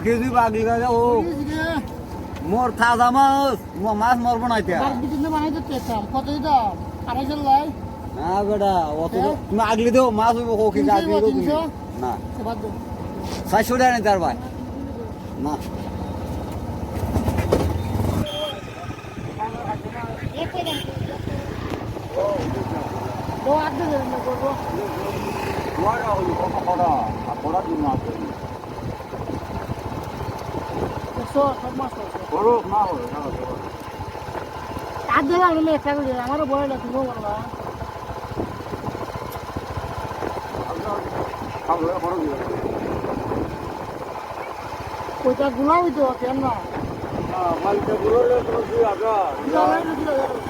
KG বাগি গাছে ও মোর থাজা মাছ মাছ মরবো না তুমি আগলি দেও মাছ হইব ক কেজি আগলি দেও তুমি না তার ভাই না ও আট দে না করব একশো সব মাছ আছে আট দে আমি একটা করে আমারও বয় না তুমিও করবা ওইটা গুলা হইতো কেন না গুলা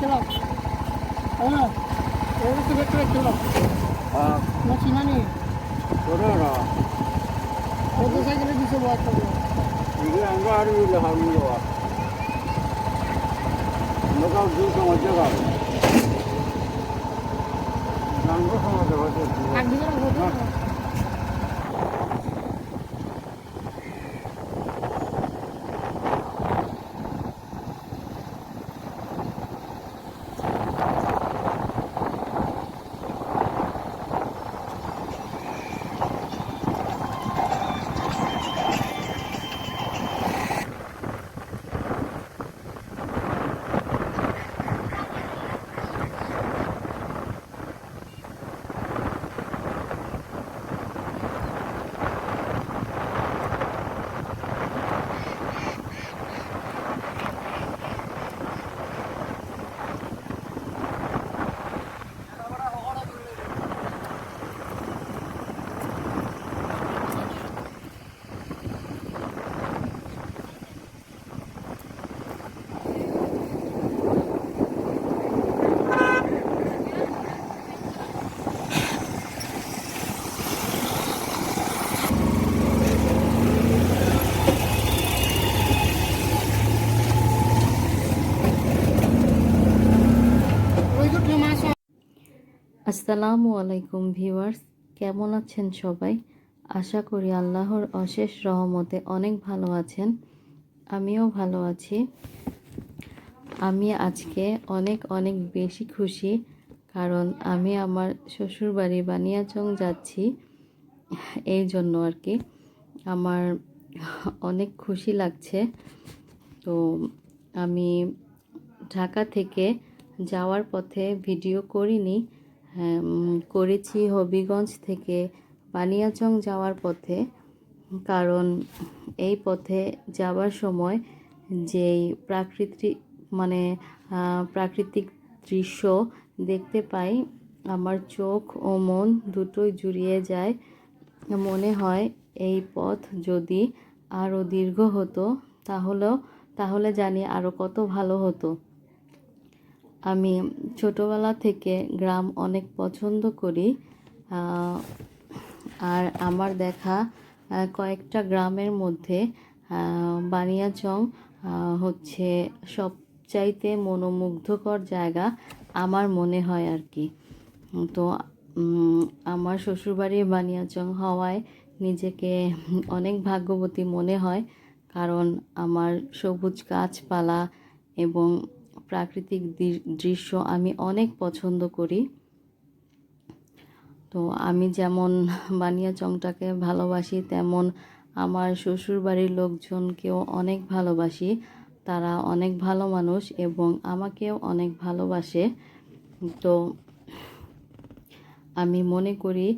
Orası bekle kelam. Ana. Orası bekle kelam. Nasıl nani? Orada saygılı bir şey var tabii. একদিকে রাখব তো? ওই আসসালামু আলাইকুম ভিউয়ার্স, কেমন আছেন সবাই? আশা করি আল্লাহর অশেষ রহমতে অনেক ভালো আছেন। আমিও ভালো আছি। আমি আজকে অনেক অনেক বেশি খুশি, কারণ আমি আমার শ্বশুরবাড়ি বানিয়াচং যাচ্ছি। এই জন্য আর কি। আমার অনেক খুশি লাগছে। তো আমি ঢাকা থেকে যাওয়ার পথে ভিডিও করিনি। করেছি হবিগঞ্জ থেকে বানিয়াচং যাওয়ার পথে। কারণ এই পথে যাওয়ার সময় যেই প্রাকৃতিক মানে প্রাকৃতিক দৃশ্য দেখতে পাই, আমার চোখ ও মন দুটোই জুড়িয়ে যায়। মনে হয় এই পথ যদি আরও দীর্ঘ হতো, তাহলেও, তাহলে জানি আরও কত ভালো হতো। আমি ছোটোবেলা থেকে গ্রাম অনেক পছন্দ করি আর আমার দেখা কয়েকটা গ্রামের মধ্যে বানিয়াচং হচ্ছে সবচাইতে মনোমুগ্ধকর জায়গা আমার মনে হয় আর কি। তো আমার শ্বশুরবাড়ির বানিয়াচং হওয়ায় নিজেকে অনেক ভাগ্যবতী মনে হয়, কারণ আমার সবুজ গাছপালা এবং প্রাকৃতিক দৃশ্য আমি অনেক পছন্দ করি। তো আমি যেমন বানিয়াচংটাকে ভালোবাসি, তেমন আমার শ্বশুরবাড়ির লোকজনকেও অনেক ভালোবাসি। তারা অনেক ভালো মানুষ এবং আমাকেও অনেক ভালোবাসে। তো আমি মনে করি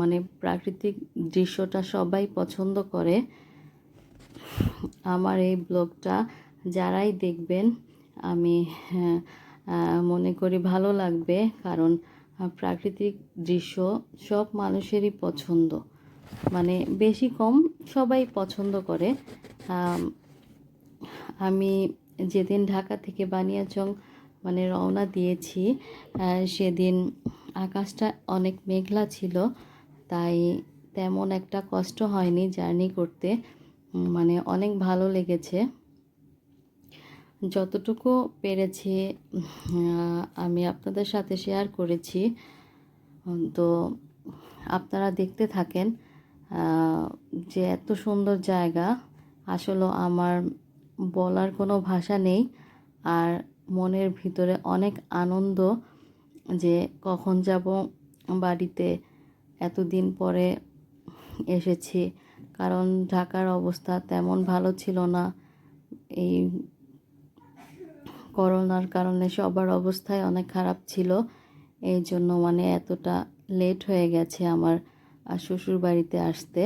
মানে প্রাকৃতিক দৃশ্যটা সবাই পছন্দ করে। আমার এই ব্লগটা যারাই দেখবেন আমি হ্যাঁ, মনে করি ভালো লাগবে। কারণ প্রাকৃতিক দৃশ্য সব মানুষেরই পছন্দ। মানে বেশি কম সবাই পছন্দ করে। আমি যেদিন ঢাকা থেকে বানিয়াচং মানে রওনা দিয়েছি সেদিন আকাশটা অনেক মেঘলা ছিল। তাই তেমন একটা কষ্ট হয়নি জার্নি করতে। মানে অনেক ভালো লেগেছে। যতটুকু পেরেছি আমি আপনাদের সাথে শেয়ার করেছি। তো আপনারা দেখতে থাকেন যে এত সুন্দর জায়গা। আসলে আমার বলার কোনো ভাষা নেই আর মনের ভিতরে অনেক আনন্দ যে কখন যাব বাড়িতে, এতদিন পরে এসেছি। কারণ ঢাকার অবস্থা তেমন ভালো ছিল না। এই করোনার কারণে সবার অবস্থাই অনেক খারাপ ছিল। এই জন্য মানে এতটা লেট হয়ে গেছে আমার শ্বশুর বাড়িতে আসতে।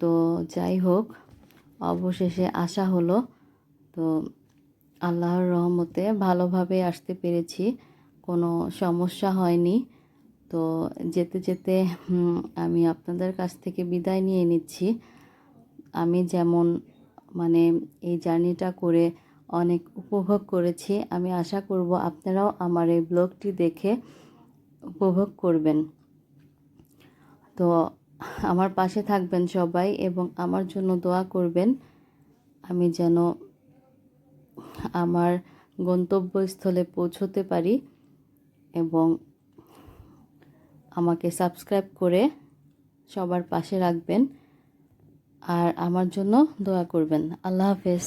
তো যাই হোক, অবশেষে আসা হলো। তো আল্লাহর রহমতে ভালোভাবে আসতে পেরেছি, কোনো সমস্যা হয়নি। তো যেতে যেতে আমি আপনাদের কাছ থেকে বিদায় নিয়ে নিচ্ছি। আমি যেমন মানে এই জার্নিটা করে অনেক উপভোগ করেছি। আমি আশা করব আপনারাও আমার এই ব্লগটি দেখে উপভোগ করবেন। তো আমার পাশে থাকবেন সবাই এবং আমার জন্য দোয়া করবেন। আমি যেন আমার গন্তব্যস্থলে পৌঁছতে পারি এবং আমাকে সাবস্ক্রাইব করে সবার পাশে রাখবেন। আর আমার জন্য দোয়া করবেন। আল্লাহ হাফেজ।